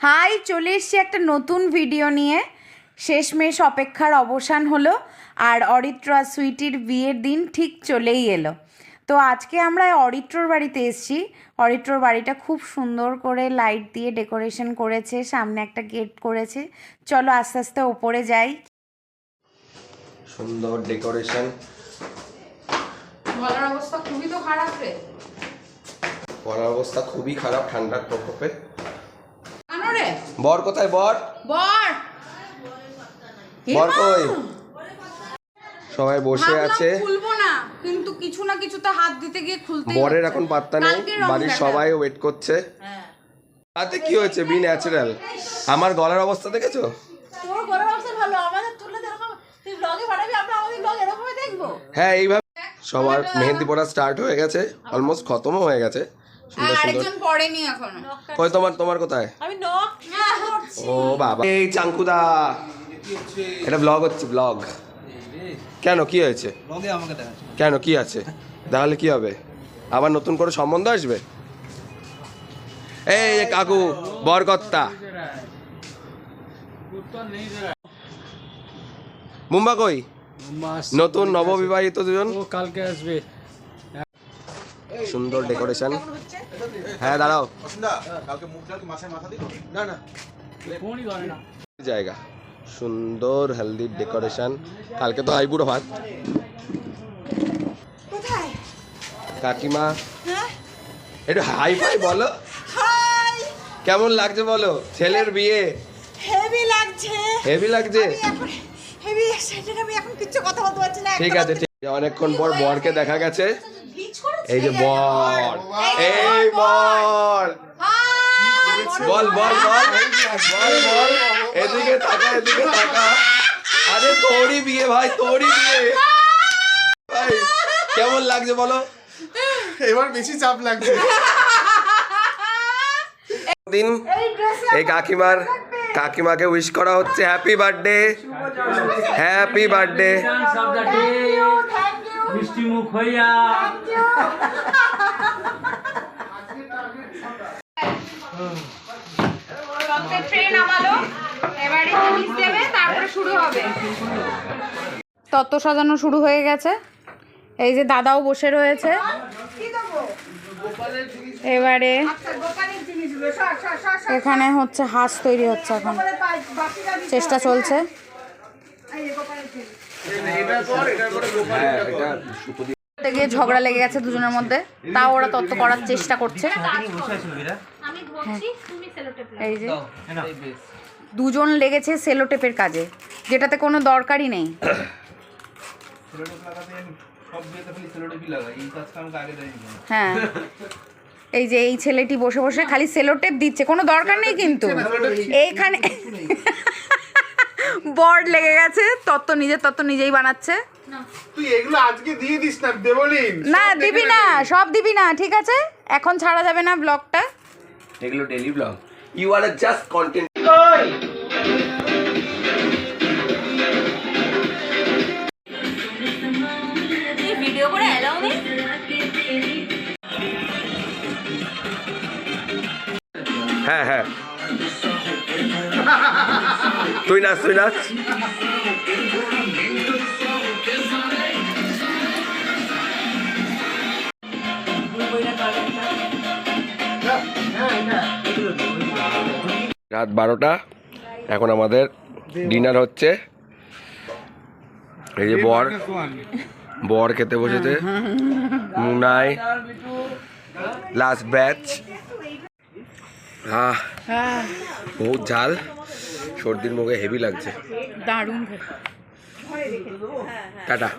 High চলে এসছি একটা নতুন ভিডিও নিয়ে। শেষমেশ অপেক্ষার অবসান হলো আর অরিত্র সুইটির বিয়ের দিন ঠিক চলেই এলো। তো আজকে আমরা অরিত্রর বাড়িতে এসেছি। অরিত্রর বাড়িটা খুব সুন্দর করে লাইট দিয়ে ডেকোরেশন করেছে সামনে একটা গেট করেছে। চলো আস্তে আস্তে ওপরে যাই। সুন্দর ডেকোরেশন গলার অবস্থা খুবই তো খারাপ রে। পড়ার অবস্থা খুবই খারাপ ঠান্ডার প্রকোপে। বর কোথায় বর? বর। বর কই? সবাই বসে আছে। খুলবো না কিন্তু কিছু না কিছুতে হাত দিতে গিয়ে খুলতে বরের এখন পাত্তা নেই বাড়ির সবাই ওয়েট করছে। তাতে কি হয়েছে? বি ন্যাচারাল আমার গলার অবস্থা দেখেছ? তোর গলার অবস্থা ভালো আমাদের তুললে এরকম তুই ব্লগে পাঠাবি আমরা আমাদের ব্লগ এরকমই দেখব। হ্যাঁ এইভাবে সবার মেহেন্দি পড়া স্টার্ট হয়ে গেছে অলমোস্ট খতমও হয়ে গেছে সুন্দর সুন্দর। আরেকজন পড়েনি এখনও। কই তোমার তোমার কোথায়? আমি নখ করছি ও বাবা। এই চাঙ্কুদা। এটা ব্লগ হচ্ছে ব্লগ কেন কি হয়েছে? লগে আমাকে দেখাচ্ছে। কেন কি আছে? তাহলে কি হবে? আবার নতুন করে সম্বন্ধ আসবে? এই কাকু বরকর্তা মুম্বা কই? নতুন নববিবাহিত দুজন? কালকে আসবে। সুন্দর ডেকোরেশন হ্যাঁ দাঁড়াও। ফোনই করে না জায়গা। সুন্দর হেলদি ডেকোরেশন কালকে তো আইবুড়ো ভাত। কাকিমা। হ্যাঁ? একটু হাই ফাই বলো। কেমন লাগছে বলো? ছেলের বিয়ে। হেভি লাগছে। হেভি লাগছে? হেভি এক্সাইটেড আমি এখন কিচ্ছু কথা বলতে পারছি না ঠিক আছে ঠিক আছে। অনেকক্ষণ পর বরকে দেখা গেছে। এই যে বর। এই বর। বল বল বল বল বল। এদিকে তাকা এদিকে তাকা। আরে তোরই বিয়ে ভাই তোরই বিয়ে। ভাই কেমন লাগছে বলো? এবার বেশি চাপ লাগছে দিন এই কাকিমার কাকিমাকে উইশ করা হচ্ছে হ্যাপি বার্থডে হ্যাপি বার্থডে মিষ্টি মুখ হইয়া। ট্রেন এবারে জিনিস দেবে তারপরে শুরু হবে। তত্ত্ব সাজানো শুরু হয়ে গেছে। এই যে দাদাও বসে রয়েছে। এবারে এখানে হচ্ছে হাঁস তৈরি হচ্ছে এখন। চেষ্টা চলছে। গিয়ে ঝগড়া লেগে গেছে দুজনের মধ্যে। তাও ওরা তত্ত্ব করার চেষ্টা করছে। এই যে। দুজন লেগেছে সেলোটেপের কাজে যেটাতে কোনো দরকারই নেই। হ্যাঁ। এই যে এই ছেলেটি বসে বসে খালি সেলোটেপ দিচ্ছে কোনো দরকার নেই কিন্তু। এইখানে বর্ড লেগে গেছে তত্ত্ব নিজের তত্ত্ব নিজেই বানাচ্ছে। তুই এগুলো আজকে দিয়ে দিস না দেবলিন। না দিবি না সব দিবি না ঠিক আছে? এখন ছাড়া যাবে না ব্লগটা। এগুলো daily blog you are just content হ্যাঁ হ্যাঁ। তুই নাচ তুই নাচ। রাত বারোটা। এখন আমাদের ডিনার হচ্ছে। এই যে বর। বর খেতে বসেছে। মুনাই। Last batch. আহ বহুত ঝাল সর্দির মুখে হেভি লাগছে। দারুণ টাটা।